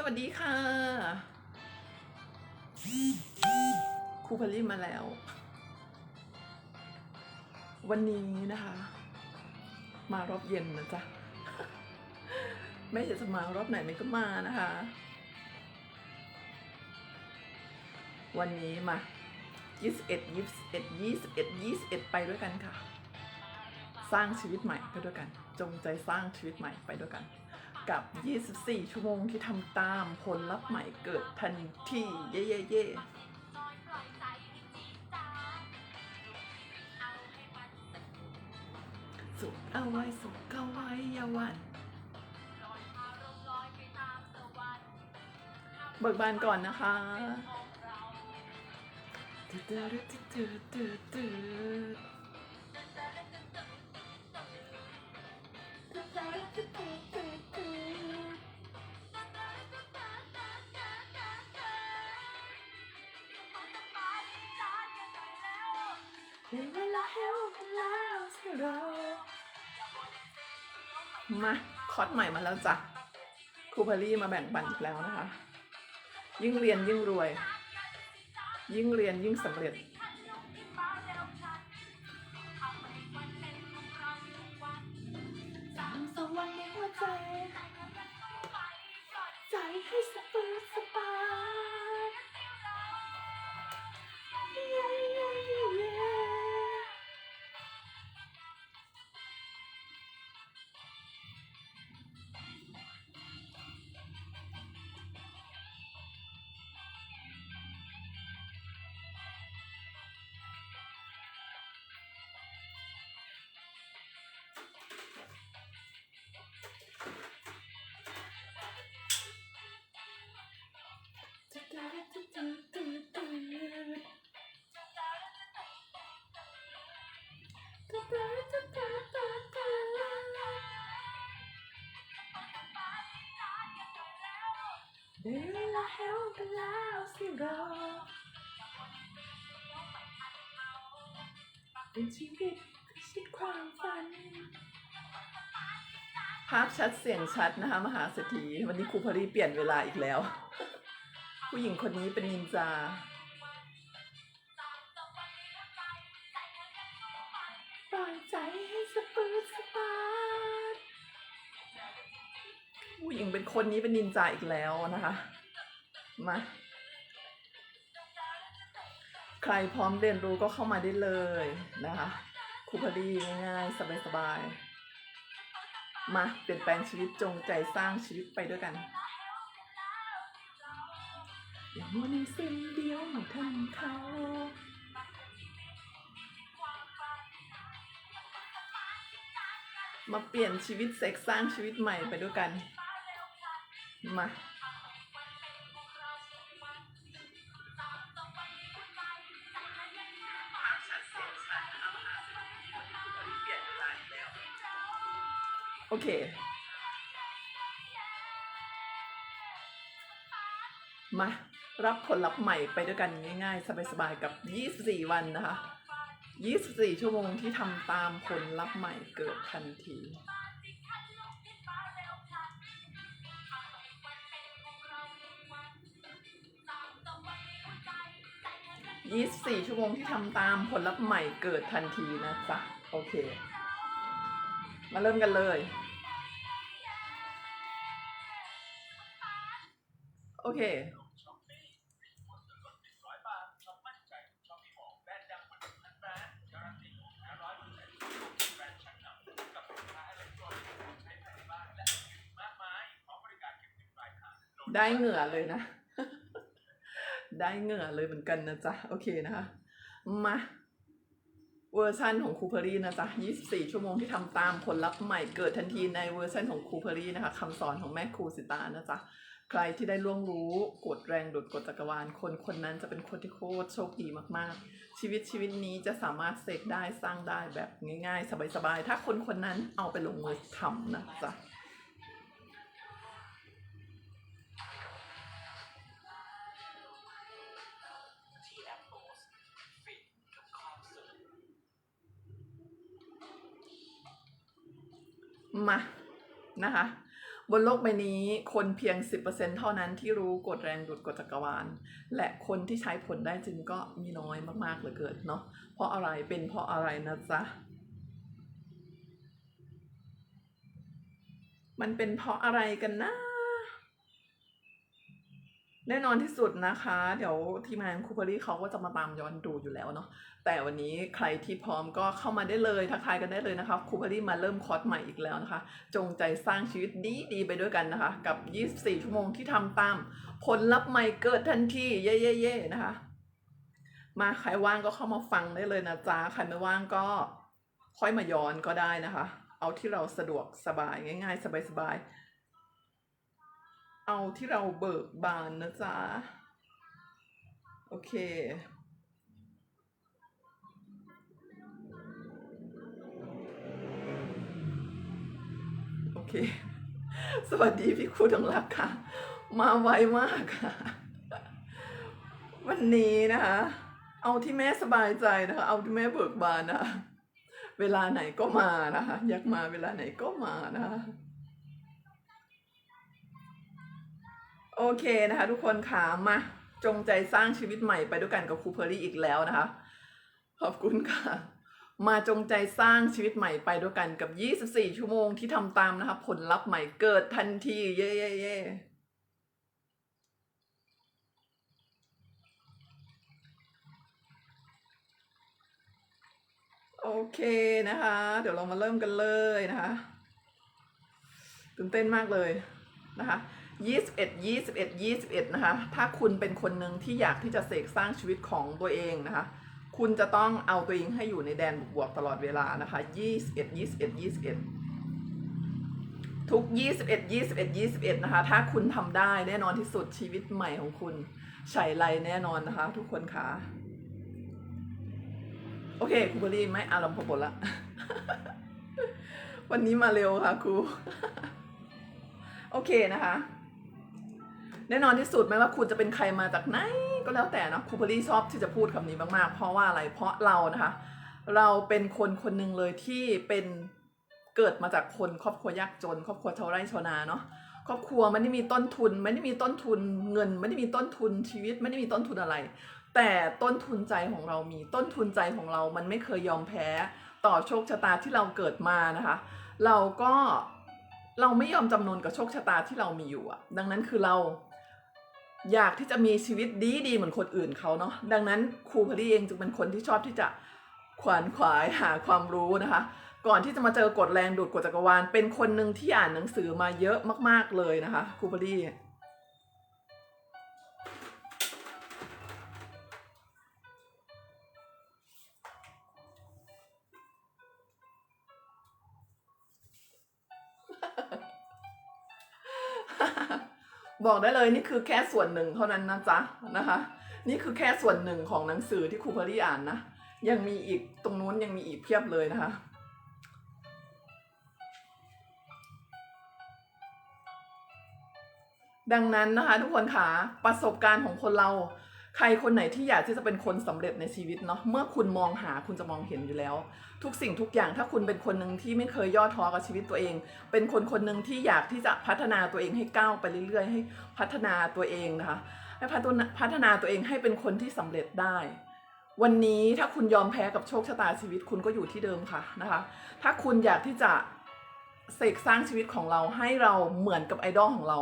สวัสดีค่ะ ครูพลลี่มาแล้ว วันนี้นะคะ มารอบเย็นนะจ๊ะแม่อยากจะมารอบไหนมันก็มานะคะ วันนี้มา21 21 21 21ไปด้วยกันค่ะ สร้างชีวิตใหม่ไปด้วยกัน จงใจสร้างชีวิตใหม่ไปด้วยกัน กับ 24 ชั่วโมงที่ทำตามผลลัพธ์ใหม่เกิดทันทีเย่เย่เย่สุขเอาไว้สุขเอาไว้อยาวันเบิกบานก่อนนะคะตืดตืดตืดตืดตืด มาคอร์สใหม่มาแล้วจ้ะครูพารี่มาแบ่งปันอีกแล้วนะคะ ยิ่งเรียนยิ่งรวย ยิ่งเรียนยิ่งสำเร็จ เวลาเฮลกันแล้วสิเราเป็นชีวิตพิชิตความฝัน ภาพชัดเสียงชัดนะคะมหาเศรษฐีวันนี้ครูพลีเปลี่ยนเวลาอีกแล้ว ผู้หญิงคนนี้เป็นนินจา คนนี้เป็นนินจาอีกแล้วนะคะ มา ใครพร้อมเรียนรู้ก็เข้ามาได้เลยนะคะครูพอดีง่ายๆสบายๆ มาเปลี่ยนแปลงชีวิตจงใจสร้างชีวิตไปด้วยกันอย่ามัวในเส้นเดียวไม่ทันเขามาเปลี่ยนชีวิตเสกสร้างชีวิตใหม่ไปด้วยกัน มาโอเค มา รับผลลัพธ์ใหม่ไปด้วยกันง่ายๆ สบายๆ กับ 24 วันนะคะ 24 ชั่วโมงที่ทำตามผลลัพธ์ใหม่เกิดทันที 24 ชั่วโมงที่ทำตามผลลัพธ์ใหม่เกิดทันทีนะจ๊ะโอเค มาเริ่มกันเลย โอเคได้เหงื่อเลยนะ ได้เหงื่อเลยเหมือนกันนะจ๊ะ โอเคนะคะ มาเวอร์ชันของคูเพอรี่นะจ๊ะ 24 ชั่วโมงที่ทำตามผลลัพธ์ใหม่เกิดทันทีในเวอร์ชันของคูเพอรี่นะคะคำสอนของแม่ครูสิตานะจ๊ะ ใครที่ได้ล่วงรู้กฎแรงดุดกฎจักรวาล คนคนนั้นจะเป็นคนที่โคตรโชคดีมากๆ ชีวิตชีวิตนี้จะสามารถเสกได้สร้างได้แบบง่ายๆ สบายๆ ถ้าคนคนนั้นเอาไปลงมือทำนะจ๊ะ มานะคะบนโลกใบนี้คนเพียง 10%เท่านั้นที่รู้กฎแรงดูดกฎจักรวาล และคนที่ใช้ผลได้จริงก็มีน้อยมากๆเหลือเกินเนาะเพราะอะไรเป็นเพราะอะไรนะจ๊ะ มันเป็นเพราะอะไรกันนะ แน่นอนที่สุดนะคะ เดี๋ยวทีมงานคูเปอรี่เขาก็จะมาตามย้อนดูอยู่แล้วเนาะแต่วันนี้ใครที่พร้อมก็เข้ามาได้เลยทักทายกันได้เลยนะคะคูเปอรี่มาเริ่มคอร์สใหม่อีกแล้วนะคะ จงใจสร้างชีวิตดีดีๆไปด้วยกันนะคะ กับ 24 ชั่วโมงที่ทำตาม ผลลัพธ์ใหม่เกิดทันทีเย่ๆๆนะคะ มาใครว่างก็เข้ามาฟังได้เลยนะจ๊ะใครไม่ว่างก็ค่อยมาย้อนก็ได้นะคะ เอาที่เราสะดวกสบายง่าย ๆ สบายๆ เอาที่เราเบิกบานนะจ๊ะ โอเค โอเค สวัสดีพี่ครูทั้งรักค่ะ มาไวมากค่ะ วันนี้นะคะ เอาที่แม่สบายใจนะคะ เอาที่แม่เบิกบานนะ เวลาไหนก็มานะคะ อยากมาเวลาไหนก็มานะคะ โอเคนะคะ ทุกคนค่ะมาจงใจสร้างชีวิตใหม่ไปด้วยกันกับครูเพอรี่อีกแล้วนะคะ ขอบคุณค่ะ มาจงใจสร้างชีวิตใหม่ไปด้วยกันกับ 24 ชั่วโมงที่ทำตามนะคะ ผลลัพธ์ใหม่เกิดทันที เย่เย่เย่โอเคนะคะ เดี๋ยวเรามาเริ่มกันเลยนะคะตื่นเต้นมากเลยนะคะ 21 21 21นะคะ ถ้าคุณเป็นคนหนึ่งที่อยากที่จะเสกสร้างชีวิตของตัวเองนะคะ คุณจะต้องเอาตัวเองให้อยู่ในแดนบวกๆตลอดเวลานะคะ 21 21 21 ทุก 21 21 21 นะคะ ถ้าคุณทำได้แน่นอนที่สุดชีวิตใหม่ของคุณชัยไรแน่นอนนะคะ ทุกคนคะโอเคครูบรีไม่อารมณ์พบละวันนี้มาเร็วค่ะครู โอเคนะคะ แน่นอนที่สุดไม่ว่าคุณจะเป็นใครมาจากไหนก็แล้วแต่นะครูเพอรี่ชอบที่จะพูดคำนี้มากๆ เพราะว่าอะไรเพราะเรานะคะ เราเป็นคนคนหนึ่งเลยที่เป็นเกิดมาจากคนครอบครัวยากจน ครอบครัวชาวไร่ชาวนาเนาะครอบครัวไม่ได้มีต้นทุน ไม่ได้มีต้นทุนเงิน ไม่ได้มีต้นทุนชีวิต ไม่ได้มีต้นทุนอะไร แต่ต้นทุนใจของเรามีต้นทุนใจของเรามันไม่เคยยอมแพ้ต่อโชคชะตาที่เราเกิดมานะคะ เราก็เราไม่ยอมจำนนกับโชคชะตาที่เรามีอยู่อะดังนั้นคือเรา อยากที่จะมีชีวิตดีดีๆเหมือนคนอื่นเขาเนาะดังนั้นครูพอดีเองจึงเป็นคนที่ชอบที่จะขวานขวายหาความรู้นะคะ ก่อนที่จะมาเจอกฎแรงดูดกฎจักรวาล เป็นคนหนึ่งที่อ่านหนังสือมาเยอะมาก ๆเลยนะคะครูพอดี บอกได้เลยนี่คือแค่ส่วนหนึ่งเท่านั้นนะจ๊ะนะคะ นี่คือแค่ส่วนหนึ่งของหนังสือที่ครูพอลี่อ่านนะยังมีอีกตรงนู้นยังมีอีกเพียบเลยนะคะดังนั้นนะคะทุกคนคะประสบการณ์ของคนเรา ใครคนไหนที่อยากที่จะเป็นคนสำเร็จในชีวิตเนาะเมื่อคุณมองหาคุณจะมองเห็นอยู่แล้ว ทุกสิ่งทุกอย่างถ้าคุณเป็นคนหนึ่งที่ไม่เคยย่อท้อกับชีวิตตัวเอง เป็นคนคนหนึ่งที่อยากที่จะพัฒนาตัวเองให้ก้าวไปเรื่อยๆ ให้พัฒนาตัวเองนะคะให้พัฒนาพัฒนาตัวเองให้เป็นคนที่สำเร็จได้วันนี้ถ้าคุณยอมแพ้กับโชคชะตาชีวิตคุณก็อยู่ที่เดิมค่ะนะคะ ถ้าคุณอยากที่จะเสกสร้างชีวิตของเราให้เราเหมือนกับไอดอลของเรา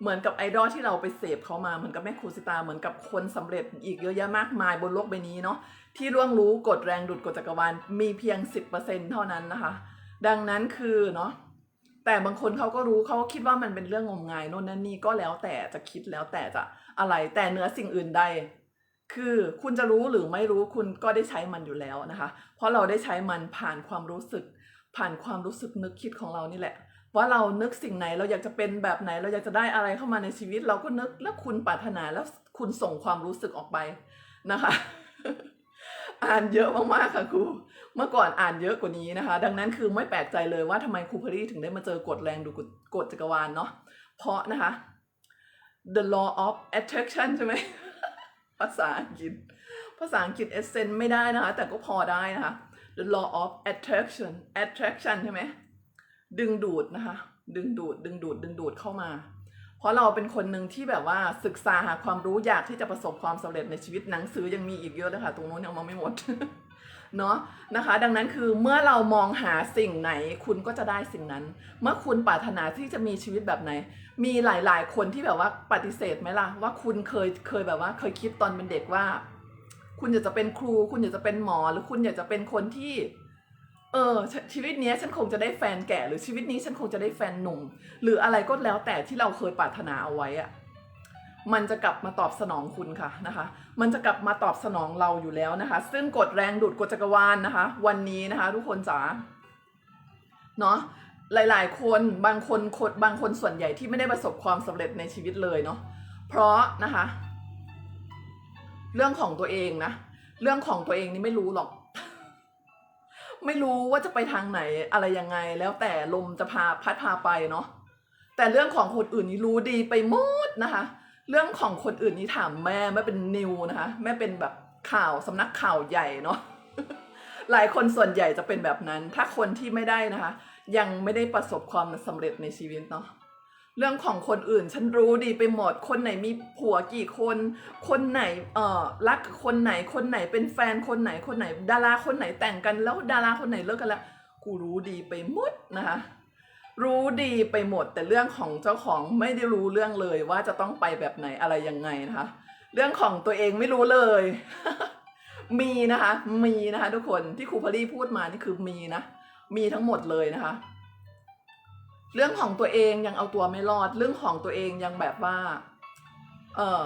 เหมือนกับไอดอลที่เราไปเสพเขามาเหมือนกับแม่ครูสิตาเหมือนกับคนสำเร็จอีกเยอะแยะมากมายบนโลกใบนี้เนาะที่ร่วงรู้กฎแรงดูดกฎจักรวาลมีเพียง 10%เท่านั้นนะคะ ดังนั้นคือเนาะแต่บางคนเขาก็รู้เขาก็คิดว่ามันเป็นเรื่องงมงายโน่นนั่นนี่ก็แล้วแต่จะคิดแล้วแต่จะอะไรแต่เหนือสิ่งอื่นใด คือคุณจะรู้หรือไม่รู้คุณก็ได้ใช้มันอยู่แล้วนะคะ เพราะเราได้ใช้มันผ่านความรู้สึก ผ่านความรู้สึกนึกคิดของเรานี่แหละ ว่าเรานึกสิ่งไหนเราอยากจะเป็นแบบไหน เราอยากจะได้อะไรเข้ามาในชีวิต เราก็นึกแล้วคุณปรารถนาแล้วคุณส่งความรู้สึกออกไปนะคะ อ่านเยอะมากๆค่ะครูเมื่อก่อนอ่านเยอะกว่านี้นะคะ ดังนั้นคือไม่แปลกใจเลยว่าทำไมครูพอรี่ถึงได้มาเจอกฎแรงดูกฎกฎจักรวาลเนาะเพราะนะคะ the law of attraction ใช่ไหมภาษาอังกฤษ ภาษาอังกฤษ essence ไม่ได้นะคะ แต่ก็พอได้นะคะ the law of attraction attraction ใช่ไหม ดึงดูดนะคะ ดึงดูด ดึงดูด ดึงดูดเข้ามา เพราะเราเป็นคนหนึ่งที่แบบว่าศึกษาหาความรู้อยากที่จะประสบความสำเร็จในชีวิตหนังสือยังมีอีกเยอะนะคะตรงนู้นยังเอามาไม่หมดเนาะนะคะ ดังนั้นคือเมื่อเรามองหาสิ่งไหนคุณก็จะได้สิ่งนั้น เมื่อคุณปรารถนาที่จะมีชีวิตแบบไหน มีหลายๆ คนที่แบบว่าปฏิเสธไหมล่ะว่าคุณเคยเคยแบบว่าเคยคิดตอนเป็นเด็กว่า คุณอยากจะเป็นครู คุณอยากจะเป็นหมอ หรือคุณอยากจะเป็นคนที่ เออชีวิตนี้ฉันคงจะได้แฟนแก่ หรือชีวิตนี้ฉันคงจะได้แฟนหนุ่ม หรืออะไรก็แล้วแต่ที่เราเคยปรารถนาเอาไว้อะมันจะกลับมาตอบสนองคุณค่ะนะคะ มันจะกลับมาตอบสนองเราอยู่แล้วนะคะ ซึ่งกฎแรงดูดกฎจักรวาลนะคะ วันนี้นะคะ ทุกคนจ๋าเนาะหลาย ๆ คนบางคนคนบางคนส่วนใหญ่ที่ไม่ได้ประสบความสำเร็จในชีวิตเลยเนาะเพราะนะคะ เรื่องของตัวเองนะ เรื่องของตัวเองนี่ไม่รู้หรอก ไม่รู้ว่าจะไปทางไหนอะไรยังไง แล้วแต่ลมจะพาพัดพาไปเนาะแต่เรื่องของคนอื่นนี่รู้ดีไปหมดนะคะ เรื่องของคนอื่นนี่ถามแม่แม่เป็นนิวนะคะแม่เป็นแบบข่าวสำนักข่าวใหญ่เนาะหลายคนส่วนใหญ่จะเป็นแบบนั้น ถ้าคนที่ไม่ได้นะคะ ยังไม่ได้ประสบความสำเร็จในชีวิตเนาะ เรื่องของคนอื่น ฉันรู้ดีไปหมด คนไหนมีผัวกี่คน คนไหนเอ่อรักกับคนไหนคนไหนเป็นแฟนคนไหนคนไหน ดาราคนไหนแต่งกันแล้วดาราคนไหนเลิกกันแล้วกูรู้ดีไปหมดนะคะรู้ดีไปหมด แต่เรื่องของเจ้าของไม่ได้รู้เรื่องเลยว่าจะต้องไปแบบไหนอะไรยังไงนะคะ เรื่องของตัวเองไม่รู้เลย มีนะคะ มีนะคะ ทุกคนที่ครูพลีพูดมานี่คือมีนะมีทั้งหมดเลยนะคะ เรื่องของตัวเองยังเอาตัวไม่รอด เรื่องของตัวเองยังแบบว่า เออ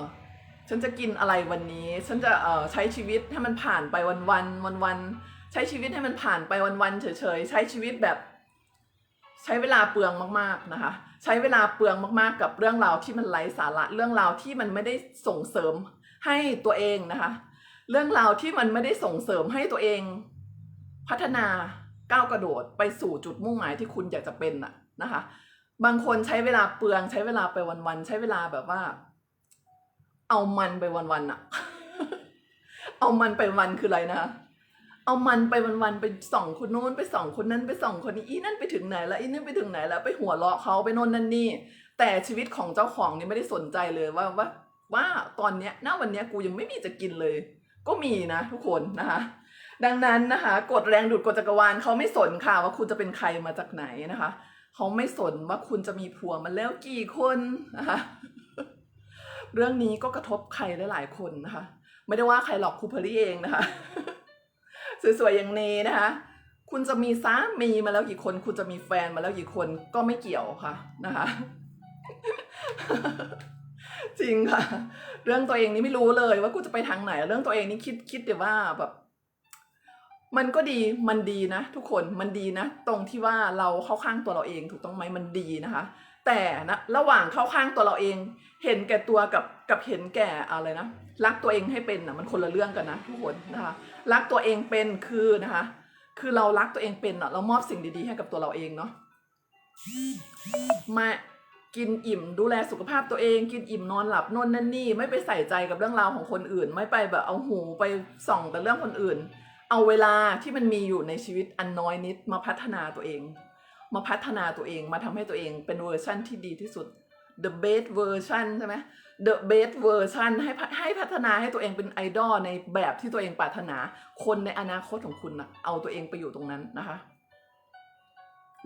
ฉันจะกินอะไรวันนี้ ฉันจะเออใช้ชีวิตให้มันผ่านไปวันวันวันวันใช้ชีวิตให้มันผ่านไปวันวันเฉยๆใช้ชีวิตแบบ ใช้เวลาเปลืองมาก ๆนะคะ ใช้เวลาเปลืองมากๆ กับเรื่องราวที่มันไร้สาระเรื่องราวที่มันไม่ได้ส่งเสริมให้ตัวเองนะคะ เรื่องราวที่มันไม่ได้ส่งเสริมให้ตัวเอง พัฒนาก้าวกระโดดไปสู่จุดมุ่งหมายที่คุณอยากจะเป็นน่ะ นะคะ บางคนใช้เวลาเปลือง ใช้เวลาไปวันๆใช้เวลาแบบว่า เอามันไปวันๆอะเอามันไปวันคืออะไรนะคะเอามันไปวันๆไปส่องคนโน้นไปส่องคนนั้นไปส่องคนนี้อีนั่นไปถึงไหนแล้วอีนั่นไปถึงไหนแล้วไปหัวเราะเขาไปโน่นนั่นนี่ แต่ชีวิตของเจ้าของนี่ไม่ได้สนใจเลยว่าว่าว่าตอนเนี้ยณวันเนี้ยกูยังไม่มีจะกินเลย ก็มีนะ ทุกคนนะคะ ดังนั้นนะคะกฎแรงดูดกฎจักรวาลเขาไม่สนค่ะว่าคุณจะเป็นใครมาจากไหนนะคะ เขาไม่สนว่าคุณจะมีผัวมาแล้วกี่คนนะคะเรื่องนี้ก็กระทบใครหลายๆคนนะคะ ไม่ได้ว่าใครหรอกครูเพอรี่เองนะคะ สวยๆอย่างเนนะคะ คุณจะมีสามีมาแล้วกี่คน คุณจะมีแฟนมาแล้วกี่คนก็ไม่เกี่ยวค่ะนะคะ จริงค่ะ เรื่องตัวเองนี่ไม่รู้เลยว่ากูจะไปทางไหน เรื่องตัวเองนี่คิดคิดแต่ว่าแบบ มันก็ดีมันดีนะ ทุกคนมันดีนะ ตรงที่ว่าเราเข้าข้างตัวเราเองถูกต้องไหมมันดีนะคะ แต่นะระหว่างเข้าข้างตัวเราเอง เห็นแก่ตัวกับกับเห็นแก่อะไรนะรักตัวเองให้เป็นนะมันคนละเรื่องกันนะทุกคนนะคะรักตัวเองเป็นคือนะคะ คือเรารักตัวเองเป็นอะเรามอบสิ่งดีๆ ให้กับตัวเราเองเนาะมากินอิ่มดูแลสุขภาพตัวเอง กินอิ่มนอนหลับนอนนั่นนี่ ไม่ไปใส่ใจกับเรื่องราวของคนอื่น ไม่ไปแบบเอาหูไปส่องแต่เรื่องคนอื่น เอาเวลาที่มันมีอยู่ในชีวิตอันน้อยนิดมาพัฒนาตัวเอง มาพัฒนาตัวเองมาทำให้ตัวเองเป็นเวอร์ชั่นที่ดีที่สุด the best version ใช่ไหม the best version ให้ให้พัฒนาให้ตัวเองเป็นไอดอลในแบบที่ตัวเองปรารถนา คนในอนาคตของคุณนะเอาตัวเองไปอยู่ตรงนั้นนะคะ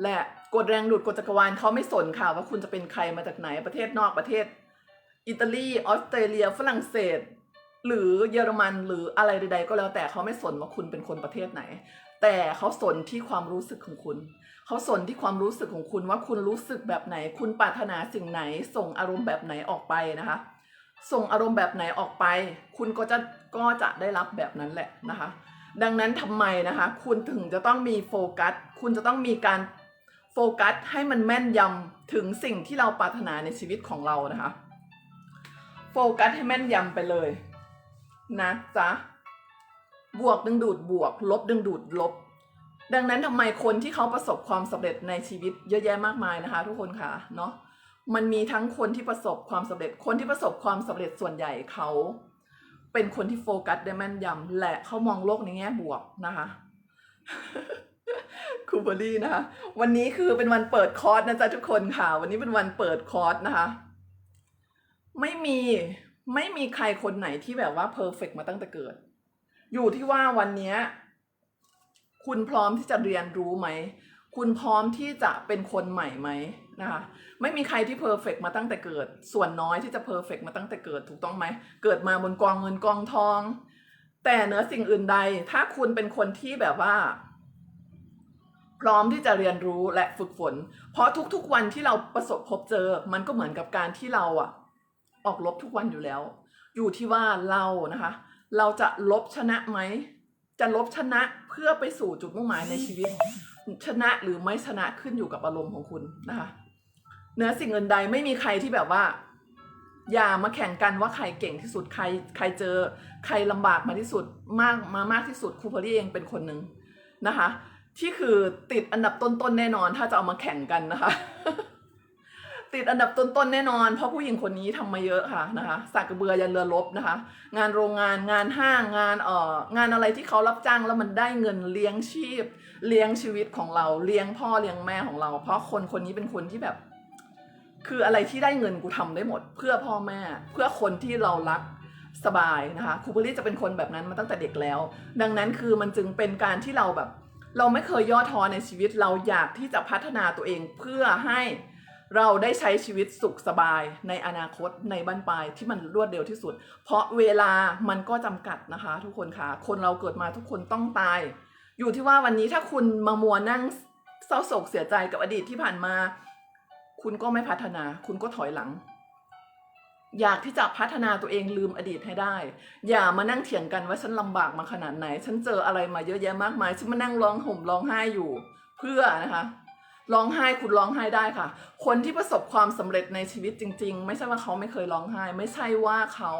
และกฎแรงดูดกฎจักรวาลเขาไม่สนค่ะ ว่าคุณจะเป็นใครมาจากไหนประเทศนอกประเทศ อิตาลี ออสเตรเลีย ฝรั่งเศส หรือเยอรมันหรืออะไรใด ๆ ก็แล้วแต่เขาไม่สนว่าคุณเป็นคนประเทศไหน แต่เขาสนที่ความรู้สึกของคุณ เขาสนที่ความรู้สึกของคุณว่าคุณรู้สึกแบบไหน คุณปรารถนาสิ่งไหน ส่งอารมณ์แบบไหนออกไปนะคะ ส่งอารมณ์แบบไหนออกไป คุณก็จะก็จะได้รับแบบนั้นแหละนะคะ ดังนั้นทำไมนะคะ คุณถึงจะต้องมีโฟกัส คุณจะต้องมีการโฟกัสให้มันแม่นยำถึงสิ่งที่เราปรารถนาในชีวิตของเรานะคะ โฟกัสให้แม่นยำไปเลย นะจ๊ะบวกดึงดูดบวก ลบดึงดูดลบ ดังนั้นทำไมคนที่เขาประสบความสำเร็จในชีวิตเยอะแยะมากมายนะคะ ทุกคนค่ะเนาะมันมีทั้งคนที่ประสบความสำเร็จ คนที่ประสบความสำเร็จส่วนใหญ่เขา เป็นคนที่โฟกัสได้แม่นยำและเขามองโลกในแง่บวกนะคะครูคูเบอรี่นะคะวันนี้คือเป็นวันเปิดคอร์สนะจ๊ะทุกคนค่ะ วันนี้เป็นวันเปิดคอร์สนะคะ ไม่มี ไม่มีใครคนไหนที่แบบว่าเพอร์เฟกมาตั้งแต่เกิด อยู่ที่ว่าวันนี้คุณพร้อมที่จะเรียนรู้ไหม คุณพร้อมที่จะเป็นคนใหม่ไหมนะคะ ไม่มีใครที่เพอร์เฟกมาตั้งแต่เกิด ส่วนน้อยที่จะเพอร์เฟกมาตั้งแต่เกิดถูกต้องไหม เกิดมาบนกองเงินกองทอง แต่เหนือสิ่งอื่นใด ถ้าคุณเป็นคนที่แบบว่า พร้อมที่จะเรียนรู้และฝึกฝน เพราะทุกๆวันที่เราประสบพบเจอ มันก็เหมือนกับการที่เราอะ ออกลบทุกวันอยู่แล้ว อยู่ที่ว่าเรานะคะ เราจะลบชนะไหม จะลบชนะเพื่อไปสู่จุดมุ่งหมายในชีวิต ชนะหรือไม่ชนะขึ้นอยู่กับอารมณ์ของคุณนะคะเหนือสิ่งอื่นใดไม่มีใครที่แบบว่า อย่ามาแข่งกันว่าใครเก่งที่สุดใครใครเจอ ใครลำบากมาที่สุดมากมามากที่สุดครูเพอรี่เองเป็นคนหนึ่งนะคะ ที่คือติดอันดับต้นๆแน่นอนถ้าจะเอามาแข่งกันนะคะ ติดอันดับต้นๆแน่นอน เพราะผู้หญิงคนนี้ทำมาเยอะค่ะนะคะสักกระเบือยันเรือรบนะคะ งานโรงงานงานห้างงานเอ่องานอะไรที่เขารับจ้างแล้วมันได้เงินเลี้ยงชีพ เลี้ยงชีวิตของเราเลี้ยงพ่อเลี้ยงแม่ของเรา เพราะคนคนนี้เป็นคนที่แบบ คืออะไรที่ได้เงินกูทำได้หมด เพื่อพ่อแม่ เพื่อคนที่เรารักสบายนะคะครูเบอรี่จะเป็นคนแบบนั้นมาตั้งแต่เด็กแล้ว ดังนั้นคือมันจึงเป็นการที่เราแบบ เราไม่เคยย่อท้อในชีวิตเราอยากที่จะพัฒนาตัวเองเพื่อให้ เราได้ใช้ชีวิตสุขสบายในอนาคตในบ้านปลายที่มันรวดเร็วที่สุด เพราะเวลามันก็จำกัดนะคะ ทุกคนค่ะ คนเราเกิดมาทุกคนต้องตาย อยู่ที่ว่าวันนี้ถ้าคุณมามัวนั่งเศร้าโศกเสียใจกับอดีตที่ผ่านมา คุณก็ไม่พัฒนา คุณก็ถอยหลัง อยากที่จะพัฒนาตัวเองลืมอดีตให้ได้ อย่ามานั่งเถียงกันว่าฉันลำบากมาขนาดไหน ฉันเจออะไรมาเยอะแยะมากมาย ฉันมานั่งร้องห่มร้องไห้อยู่ เพื่อนะคะ ร้องไห้คุณร้องไห้ได้ค่ะ คนที่ประสบความสำเร็จในชีวิตจริง ๆ ไม่ใช่ว่าเขาไม่เคยร้องไห้ ไม่ใช่ว่าเขา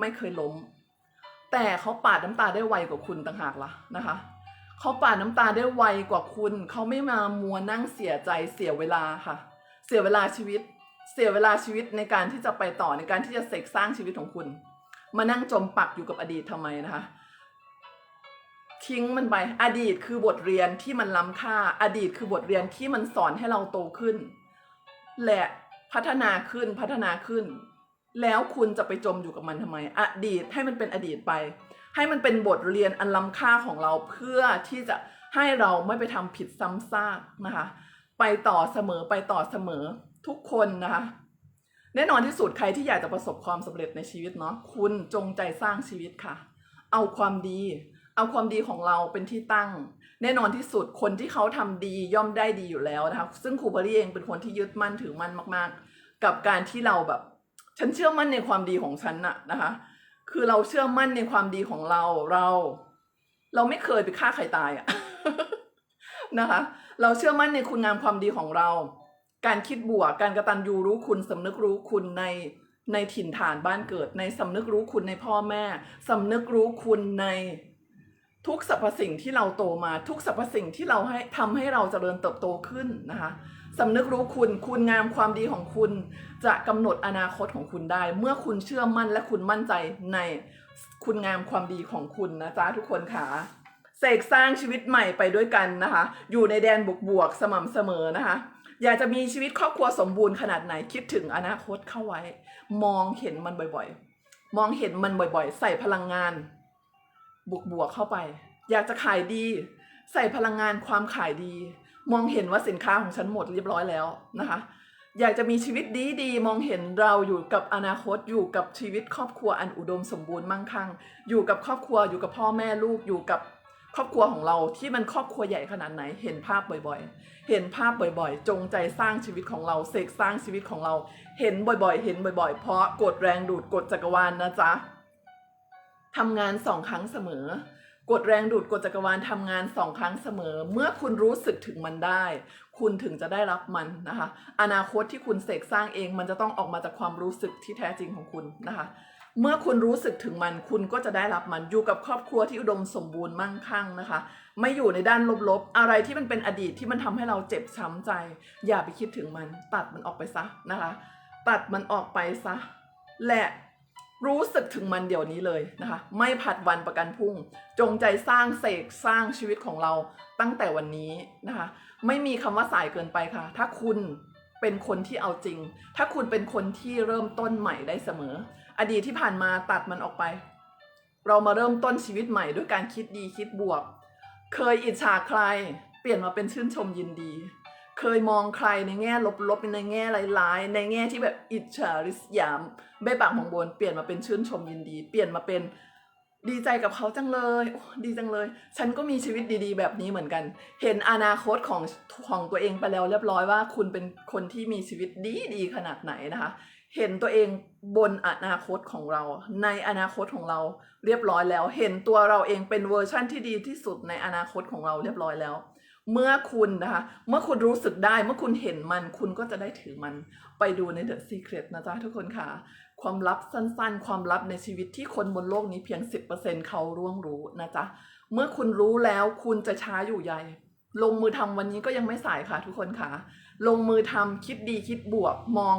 ไม่เคยล้ม แต่เขาปาดน้ำตาได้ไวกว่าคุณต่างหากล่ะนะคะเขาปาดน้ำตาได้ไวกว่าคุณ เขาไม่มามัวนั่งเสียใจเสียเวลาค่ะ เสียเวลาชีวิต เสียเวลาชีวิตในการที่จะไปต่อในการที่จะเสกสร้างชีวิตของคุณ มานั่งจมปักอยู่กับอดีตทำไมนะคะ ทิ้งมันไป อดีตคือบทเรียนที่มันล้ำค่า อดีตคือบทเรียนที่มันสอนให้เราโตขึ้น และพัฒนาขึ้นพัฒนาขึ้น แล้วคุณจะไปจมอยู่กับมันทำไม อดีตให้มันเป็นอดีตไป ให้มันเป็นบทเรียนอันล้ำค่าของเราเพื่อที่จะให้เราไม่ไปทำผิดซ้ำซากนะคะ ไปต่อเสมอไปต่อเสมอทุกคนนะคะ แน่นอนที่สุดใครที่อยากจะประสบความสำเร็จในชีวิตเนาะคุณจงใจสร้างชีวิตค่ะ เอาความดี เอาความดีของเราเป็นที่ตั้ง แน่นอนที่สุดคนที่เขาทำดีย่อมได้ดีอยู่แล้วนะคะซึ่งครูเบอรี่เองเป็นคนที่ยึดมั่นถือมั่นมาก ๆ กับการที่เราแบบ ฉันเชื่อมั่นในความดีของฉันน่ะนะคะ คือเราเชื่อมั่นในความดีของเราเรา เราไม่เคยไปฆ่าใครตายอะนะคะ เราเชื่อมั่นในคุณงามความดีของเรา การคิดบวกการกระตันยูรู้คุณสำนึกรู้คุณในในถิ่นฐานบ้านเกิด ในสำนึกรู้คุณในพ่อแม่สำนึกรู้คุณใน ทุกสรรพสิ่งที่เราโตมา ทุกสรรพสิ่งที่เราให้ทำให้เราเจริญเติบโตขึ้นนะคะสำนึกรู้คุณคุณงามความดีของคุณ จะกำหนดอนาคตของคุณได้ เมื่อคุณเชื่อมั่นและคุณมั่นใจในคุณงามความดีของคุณนะจ๊ะทุกคนค่ะเสกสร้างชีวิตใหม่ไปด้วยกันนะคะ อยู่ในแดนบวกบวกๆสม่ำเสมอนะคะ อยากจะมีชีวิตครอบครัวสมบูรณ์ขนาดไหนคิดถึงอนาคตเข้าไว้ มองเห็นมันบ่อยๆ มองเห็นมันบ่อยๆ ใส่พลังงาน บวกบวกๆเข้าไป อยากจะขายดี ใส่พลังงานความขายดี มองเห็นว่าสินค้าของฉันหมดเรียบร้อยแล้วนะคะ อยากจะมีชีวิตดีดีๆมองเห็นเราอยู่กับอนาคตอยู่กับชีวิตครอบครัวอันอุดมสมบูรณ์มั่งคั่ง อยู่กับครอบครัวอยู่กับพ่อแม่ลูกอยู่กับครอบครัวของเราที่มันครอบครัวใหญ่ขนาดไหน เห็นภาพบ่อยๆ เห็นภาพบ่อยๆ จงใจสร้างชีวิตของเราเสกสร้างชีวิตของเรา เห็นบ่อยๆ เห็นบ่อยๆ เพราะกฎแรงดูดกฎจักรวาลนะจ๊ะ ทำงานสองครั้งเสมอกฎแรงดูดกฎจักรวาลทำงานสองครั้งเสมอ เมื่อคุณรู้สึกถึงมันได้ คุณถึงจะได้รับมันนะคะ อนาคตที่คุณเสกสร้างเองมันจะต้องออกมาจากความรู้สึกที่แท้จริงของคุณนะคะเมื่อคุณรู้สึกถึงมันคุณก็จะได้รับมันอยู่กับครอบครัวที่อุดมสมบูรณ์มั่งคั่งนะคะ ไม่อยู่ในด้านลบๆ อะไรที่มันเป็นอดีตที่มันทำให้เราเจ็บช้ำใจ อย่าไปคิดถึงมัน ตัดมันออกไปซะนะคะ ตัดมันออกไปซะ และ รู้สึกถึงมันเดี๋ยวนี้เลยนะคะ ไม่ผัดวันประกันพรุ่ง จงใจสร้างเสกสร้างชีวิตของเราตั้งแต่วันนี้นะคะ ไม่มีคำว่าสายเกินไปค่ะ ถ้าคุณเป็นคนที่เอาจริง ถ้าคุณเป็นคนที่เริ่มต้นใหม่ได้เสมอ อดีตที่ผ่านมาตัดมันออกไป เรามาเริ่มต้นชีวิตใหม่ด้วยการคิดดีคิดบวก เคยอิจฉาใคร เปลี่ยนมาเป็นชื่นชมยินดี เคยมองใครในแง่ลบๆในแง่ร้ายๆในแง่ที่แบบอิจฉาริษยามเบ้ปากมองบนเปลี่ยนมาเป็นชื่นชมยินดี เปลี่ยนมาเป็นดีใจกับเขาจังเลยดีจังเลย ฉันก็มีชีวิตดีๆ แบบนี้เหมือนกัน เห็นอนาคตของของตัวเองไปแล้วเรียบร้อยว่าคุณเป็นคนที่มีชีวิตดีดีๆขนาดไหนนะคะ เห็นตัวเองบนอนาคตของเรา ในอนาคตของเราเรียบร้อยแล้ว เห็นตัวเราเองเป็นเวอร์ชั่นที่ดีที่สุดในอนาคตของเราเรียบร้อยแล้ว เมื่อคุณนะคะ เมื่อคุณรู้สึกได้ เมื่อคุณเห็นมัน คุณก็จะได้ถือมัน ไปดูใน The Secret นะจ๊ะทุกคนค่ะ ความลับสั้นๆ ความลับในชีวิตที่คนบนโลกนี้เพียง 10%เขาร่วงรู้นะจ๊ะ เมื่อคุณรู้แล้วคุณจะช้าอยู่ใหญ่ ลงมือทำวันนี้ก็ยังไม่สายค่ะ ทุกคนค่ะ ลงมือทำคิดดีคิดบวก มอง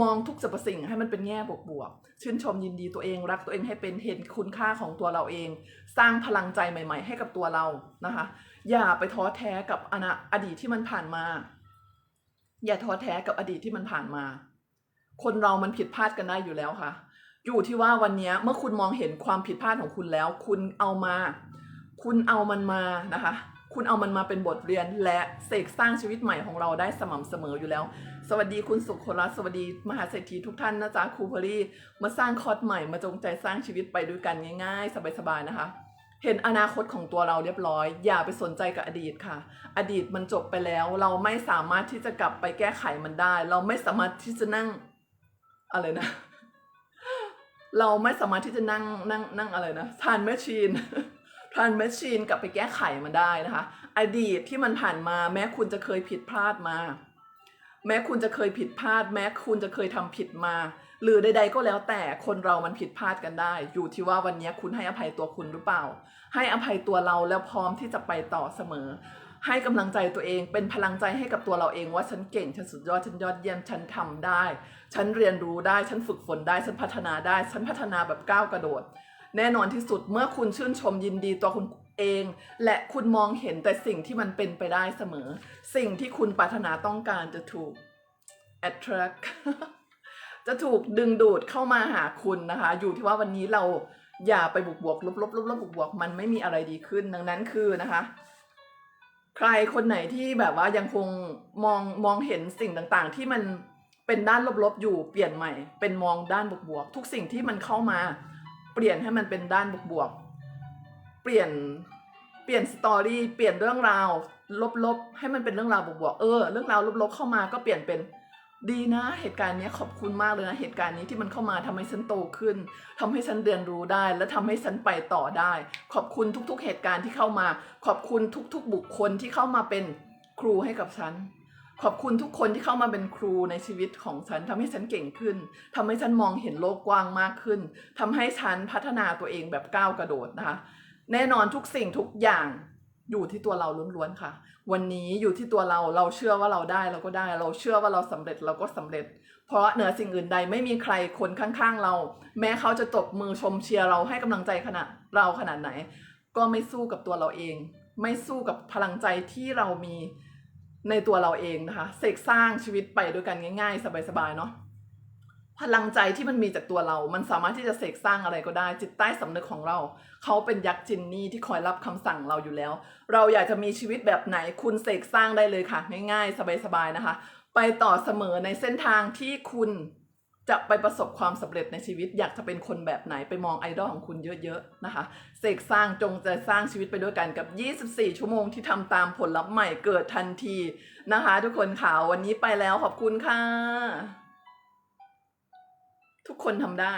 มองทุกสรรพสิ่งให้มันเป็นแง่บวกบวกๆชื่นชมยินดีตัวเองรักตัวเองให้เป็นเห็นคุณค่าของตัวเราเอง สร้างพลังใจใหม่ ๆ ให้กับตัวเรานะคะ อย่าไปท้อแท้กับอนาอดีตที่มันผ่านมา อย่าท้อแท้กับอดีตที่มันผ่านมา คนเรามันผิดพลาดกันได้อยู่แล้วค่ะ อยู่ที่ว่าวันนี้เมื่อคุณมองเห็นความผิดพลาดของคุณแล้ว คุณเอามา คุณเอามันมานะคะ คุณเอามันมาเป็นบทเรียนและเสกสร้างชีวิตใหม่ของเราได้สม่ำเสมออยู่แล้ว สวัสดีคุณสุขรัตสวัสดีมหาเศรษฐีทุกท่านนะจ๊ะครูพอลี่มาสร้างคอร์สใหม่มาจงใจสร้างชีวิตไปด้วยกันง่าย ๆ สบายๆนะคะ เห็นอนาคตของตัวเราเรียบร้อย อย่าไปสนใจกับอดีตค่ะ อดีตมันจบไปแล้ว เราไม่สามารถที่จะกลับไปแก้ไขมันได้ เราไม่สามารถที่จะนั่งอะไรนะ เราไม่สามารถที่จะนั่งนั่งนั่งอะไรนะทานแมชชีนทานแมชชีนกลับไปแก้ไขมันได้นะคะ อดีตที่มันผ่านมาแม้คุณจะเคยผิดพลาดมา แม้คุณจะเคยผิดพลาด แม้คุณจะเคยทำผิดมาหรือใด ๆ ก็แล้วแต่คนเรามันผิดพลาดกันได้ อยู่ที่ว่าวันนี้คุณให้อภัยตัวคุณหรือเปล่า ให้อภัยตัวเราแล้วพร้อมที่จะไปต่อเสมอ ให้กำลังใจตัวเองเป็นพลังใจให้กับตัวเราเองว่าฉันเก่งฉันสุดยอดฉันยอดเยี่ยมฉันทำได้ ฉันเรียนรู้ได้ฉันฝึกฝนได้ฉันพัฒนาได้ ฉันพัฒนาแบบก้าวกระโดด แน่นอนที่สุดเมื่อคุณชื่นชมยินดีตัวคุณเอง และคุณมองเห็นแต่สิ่งที่มันเป็นไปได้เสมอ สิ่งที่คุณปรารถนาต้องการจะถูก attract จะถูกดึงดูดเข้ามาหาคุณนะคะ อยู่ที่ว่าวันนี้เราอย่าไปบวกบวกลบลบลบลบบวกบวกมันไม่มีอะไรดีขึ้นดังนั้นคือนะคะ ใครคนไหนที่แบบว่ายังคงมองมองเห็นสิ่งต่างๆ ที่มันเป็นด้านลบๆอยู่เปลี่ยนใหม่ เป็นมองด้านบวกๆทุกสิ่งที่มันเข้ามาเปลี่ยนให้มันเป็นด้านบวกๆเปลี่ยนเปลี่ยนสตอรี่เปลี่ยนเรื่องราวลบๆให้มันเป็นเรื่องราวบวกๆเออเรื่องราวลบๆเข้ามาก็เปลี่ยนเป็น ดีนะเหตุการณ์นี้ขอบคุณมากเลยนะเหตุการณ์นี้ที่มันเข้ามาทำให้ฉันโตขึ้นทำให้ฉันเรียนรู้ได้ และทำให้ฉันไปต่อได้ ขอบคุณทุก ๆ เหตุการณ์ที่เข้ามา ขอบคุณทุก ๆ บุคคลที่เข้ามาเป็นครูให้กับฉัน ขอบคุณทุกคนที่เข้ามาเป็นครูในชีวิตของฉันทำให้ฉันเก่งขึ้นทำให้ฉันมองเห็นโลกกว้างมากขึ้นทำให้ฉันพัฒนาตัวเองแบบก้าวกระโดดนะคะแน่นอนทุกสิ่งทุกอย่าง อยู่ที่ตัวเราล้วนๆค่ะ วันนี้อยู่ที่ตัวเราเราเชื่อว่าเราได้เราก็ได้ เราเชื่อว่าเราสำเร็จเราก็สำเร็จ เพราะเหนือสิ่งอื่นใดไม่มีใครคนข้างๆเรา แม้เขาจะตบมือชมเชียร์เราให้กำลังใจขนาดเราขนาดไหน ก็ไม่สู้กับตัวเราเอง ไม่สู้กับพลังใจที่เรามีในตัวเราเองนะคะเสกสร้างชีวิตไปด้วยกันง่าย ๆ สบายๆเนาะ พลังใจที่มันมีจากตัวเรา มันสามารถที่จะเสกสร้างอะไรก็ได้ จิตใต้สำนึกของเรา เขาเป็นยักษ์จินนี่ที่คอยรับคำสั่งเราอยู่แล้ว เราอยากจะมีชีวิตแบบไหน คุณเสกสร้างได้เลยค่ะ ง่ายๆ สบายๆนะคะ ไปต่อเสมอในเส้นทางที่คุณจะไปประสบความสำเร็จในชีวิต อยากจะเป็นคนแบบไหนไปมองไอดอลของคุณเยอะๆนะคะ เสกสร้างจงใจสร้างชีวิตไปด้วยกันกับ 24 ชั่วโมงที่ทำตามผลลัพธ์ใหม่เกิดทันทีนะคะ ทุกคนค่ะวันนี้ไปแล้วขอบคุณค่ะ ทุกคนทำได้